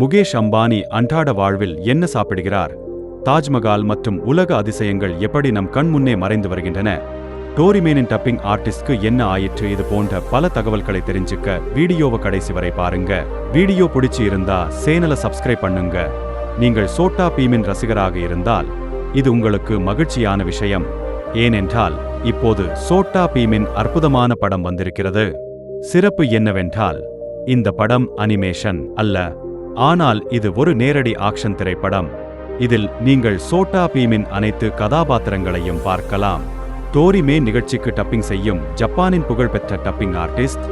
முகேஷ் அம்பானி அன்றாட வாழ்வில் என்ன சாப்பிடுகிறார்? தாஜ்மஹால் மற்றும் உலக அதிசயங்கள் எப்படி நம் கண் முன்னே மறைந்து வருகின்றன? டோரிமேனின் டப்பிங் ஆர்டிஸ்ட்க்கு என்ன ஆயிற்று? இது போன்ற பல தகவல்களை தெரிஞ்சுக்க வீடியோவை கடைசி வரை பாருங்க. வீடியோ பிடிச்சி இருந்தா சேனலை சப்ஸ்கிரைப் பண்ணுங்க. நீங்கள் சோட்டா பீமின் ரசிகராக இருந்தால் இது உங்களுக்கு மகிழ்ச்சியான விஷயம். ஏனென்றால் இப்போது சோட்டா பீமின் அற்புதமான படம் வந்திருக்கிறது. சிறப்பு என்னவென்றால் இந்த படம் அனிமேஷன் அல்ல. ஆனால் இது ஒரு நேரடி ஆக்ஷன் திரைப்படம். இதில் நீங்கள் சோட்டா பீமின் அனைத்து கதாபாத்திரங்களையும் பார்க்கலாம். டோரிமே நிகழ்ச்சிக்கு டப்பிங் செய்யும் ஜப்பானின் புகழ்பெற்ற டப்பிங் ஆர்டிஸ்ட்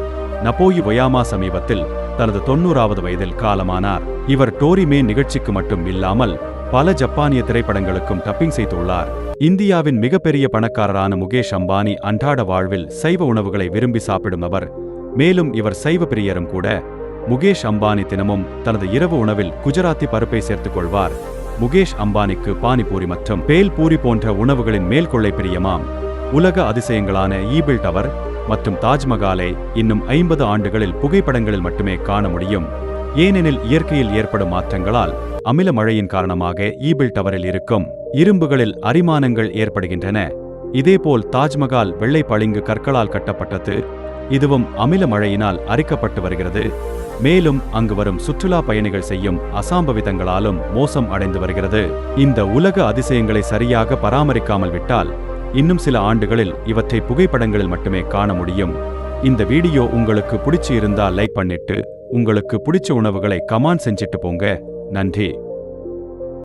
நபோயி ஒயாமா சமீபத்தில் தனது தொண்ணூறாவது வயதில் காலமானார். இவர் டோரிமே நிகழ்ச்சிக்கு மட்டும் இல்லாமல் பல ஜப்பானிய திரைப்படங்களுக்கும் டப்பிங் செய்துள்ளார். இந்தியாவின் மிகப்பெரிய பணக்காரரான முகேஷ் அம்பானி அன்றாட வாழ்வில் சைவ உணவுகளை விரும்பி சாப்பிடும் அவர். மேலும் இவர் சைவ பிரியரும் கூட. முகேஷ் அம்பானி தினமும் தனது இரவு உணவில் குஜராத்தி பருப்பை சேர்த்துக் கொள்வார். முகேஷ் அம்பானிக்கு பானிபூரி மற்றும் பேல் பூரி போன்ற உணவுகளின் மேல்கொள்ளை பிரியமாம். உலக அதிசயங்களான ஈபிள் டவர் மற்றும் தாஜ்மஹாலை இன்னும் ஐம்பது ஆண்டுகளில் புகைப்படங்களில் மட்டுமே காண முடியும். ஏனெனில் இயற்கையில் ஏற்படும் மாற்றங்களால் அமில மழையின் காரணமாக ஈபிள் டவரில் இருக்கும் இரும்புகளில் அரிமானங்கள் ஏற்படுகின்றன. இதேபோல் தாஜ்மஹால் வெள்ளை பளிங்கு கற்களால் கட்டப்பட்டது. இதுவும் அமில மழையினால் அரிக்கப்பட்டு வருகிறது. மேலும் அங்கு வரும் சுற்றுலா பயணிகள் செய்யும் அசாம்பவிதங்களாலும் மோசம் அடைந்து வருகிறது. இந்த உலக அதிசயங்களை சரியாக பராமரிக்காமல் விட்டால் இன்னும் சில ஆண்டுகளில் இவற்றை புகைப்படங்களில் மட்டுமே காண முடியும். இந்த வீடியோ உங்களுக்கு பிடிச்சு இருந்தா லைக் பண்ணிட்டு உங்களுக்கு பிடிச்ச உணவுகளை கமான் செஞ்சிட்டு போங்க. நன்றி.